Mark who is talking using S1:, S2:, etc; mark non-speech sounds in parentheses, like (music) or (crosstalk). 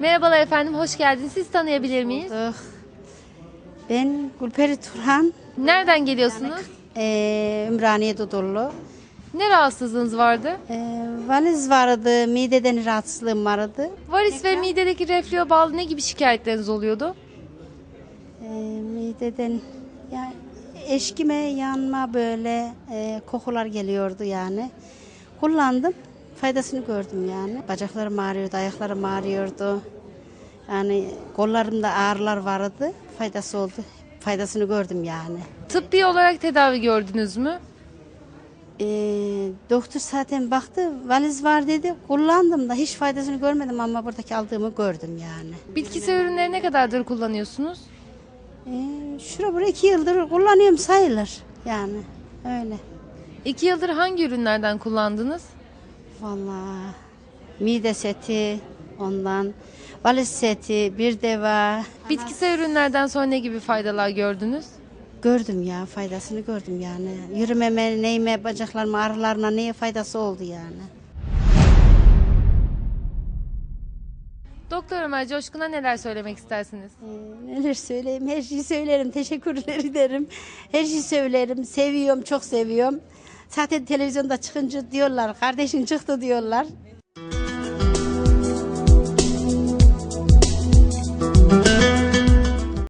S1: Merhabalar efendim, hoş geldiniz. Siz tanıyabilir miyiz?
S2: Bulduk. Ben Gülperi Turhan,
S1: Nereden geliyorsunuz?
S2: eee Ümraniye Dudullu.
S1: Ne rahatsızlığınız vardı?
S2: Eee valiz vardı, mideden rahatsızlığım vardı.
S1: Varis ve midedeki reflüye bağlı ne gibi şikayetleriniz oluyordu?
S2: Eee mideden yani eşkime, yanma böyle eee, kokular geliyordu yani. Kullandım, faydasını gördüm yani. Bacaklarım ağrıyordu, ayaklarım ağrıyordu. Yani kollarımda ağrılar vardı, faydası oldu. Faydasını gördüm yani.
S1: Tıbbi olarak tedavi gördünüz mü?
S2: Ee, doktor zaten baktı valiz var dedi kullandım da hiç faydasını görmedim ama buradaki aldığımı gördüm yani.
S1: Bitkisel ürünleri ne kadardır kullanıyorsunuz?
S2: Ee, şura buraya iki yıldır kullanıyorum sayılır yani öyle.
S1: İki yıldır hangi ürünlerden kullandınız?
S2: Vallahi mide seti ondan valiz seti bir deva
S1: Bitkisel ürünlerden sonra ne gibi faydalar gördünüz?
S2: gördüm ya faydasını gördüm yani. Yürümeme neyime bacaklarıma ağrılarına neye faydası oldu yani.
S1: Doktor Ömer Coşkun'a neler söylemek istersiniz?
S2: Ee, Neler söyleyeyim? Her şeyi söylerim. Teşekkürler (laughs) ederim. Her şeyi söylerim. Seviyorum, çok seviyorum. Zaten televizyonda çıkınca diyorlar, kardeşin çıktı diyorlar.